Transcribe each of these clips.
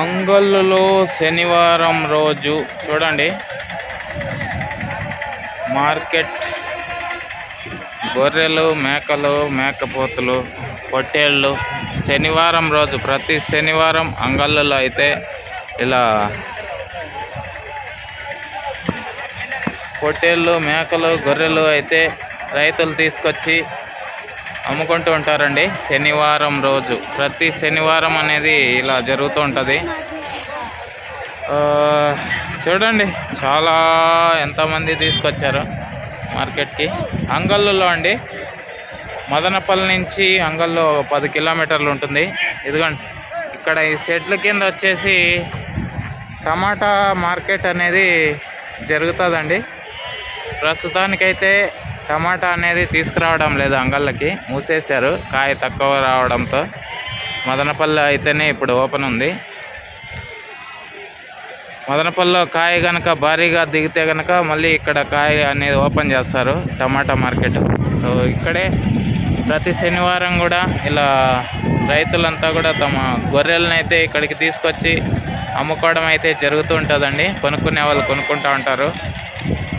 అంగల్లులో శనివారం రోజు చూడండి. మార్కెట్ గొర్రెలు మేకలు మేకపోతులు పొట్టేళ్ళు శనివారం రోజు. ప్రతి శనివారం అంగళ్ళలో అయితే ఇలా పొట్టేళ్ళు మేకలు గొర్రెలు అయితే రైతులు తీసుకొచ్చి అమ్ముకుంటూ ఉంటారండి. శనివారం రోజు. ప్రతి శనివారం అనేది ఇలా జరుగుతూ ఉంటుంది. చూడండి. చాలా ఎంతమంది తీసుకొచ్చారు మార్కెట్కి. అంగళ్ళులో అండి. మదనపల్లి నుంచి అంగల్లో పది కిలోమీటర్లు ఉంటుంది. ఇదిగోండి. ఇక్కడ ఈ సెట్ల కింద వచ్చేసి టమాటా మార్కెట్ అనేది జరుగుతుందండి. ప్రస్తుతానికైతే టమాటా అనేది తీసుకురావడం లేదు అంగళ్ళకి మూసేశారు. కాయ తక్కువ రావడంతో మదనపల్లి అయితేనే ఇప్పుడు ఓపెన్ ఉంది. మదనపల్లిలో కాయ కనుక భారీగా దిగితే కనుక మళ్ళీ ఇక్కడ కాయ అనేది ఓపెన్ చేస్తారు టమాటా మార్కెట్. సో ఇక్కడే ప్రతి శనివారం కూడా ఇలా రైతులంతా కూడా తమ గొర్రెలను అయితే ఇక్కడికి తీసుకొచ్చి అమ్ముకోవడం అయితే జరుగుతూ ఉంటుందండి. కొనుక్కునే వాళ్ళు కొనుక్కుంటూ ఉంటారు.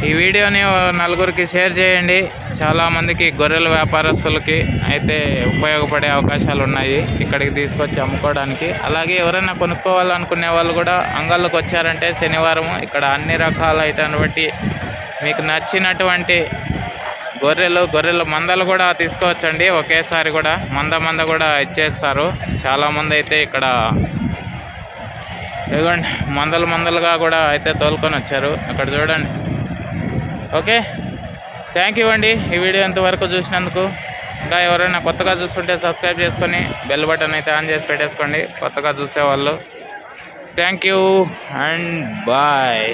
ఈ వీడియోని నలుగురికి షేర్ చేయండి. చాలామందికి గొర్రెల వ్యాపారస్తులకి అయితే ఉపయోగపడే అవకాశాలు ఉన్నాయి. ఇక్కడికి తీసుకొచ్చి అమ్ముకోవడానికి. అలాగే ఎవరైనా కొనుక్కోవాలనుకునే వాళ్ళు కూడా అంగళ్ళకు వచ్చారంటే శనివారం ఇక్కడ అన్ని రకాలైనటువంటి మీకు నచ్చినటువంటి గొర్రెలు గొర్రెలు మందలు కూడా తీసుకోవచ్చండి. ఒకేసారి కూడా మంద మంద కూడా ఇచ్చేస్తారు. చాలామంది అయితే ఇక్కడ ఇదిగోండి మందలు మందలుగా కూడా అయితే తోలుకొని వచ్చారు. అక్కడ చూడండి. ఓకే? థ్యాంక్ యూ అండి. ఈ వీడియో ఎంతవరకు చూసినందుకు. ఇంకా ఎవరైనా కొత్తగా చూసుకుంటే సబ్స్క్రైబ్ చేసుకొని బెల్ బటన్ అయితే ఆన్ చేసి పెట్టేసుకోండి. కొత్తగా చూసేవాళ్ళు. Thank you and bye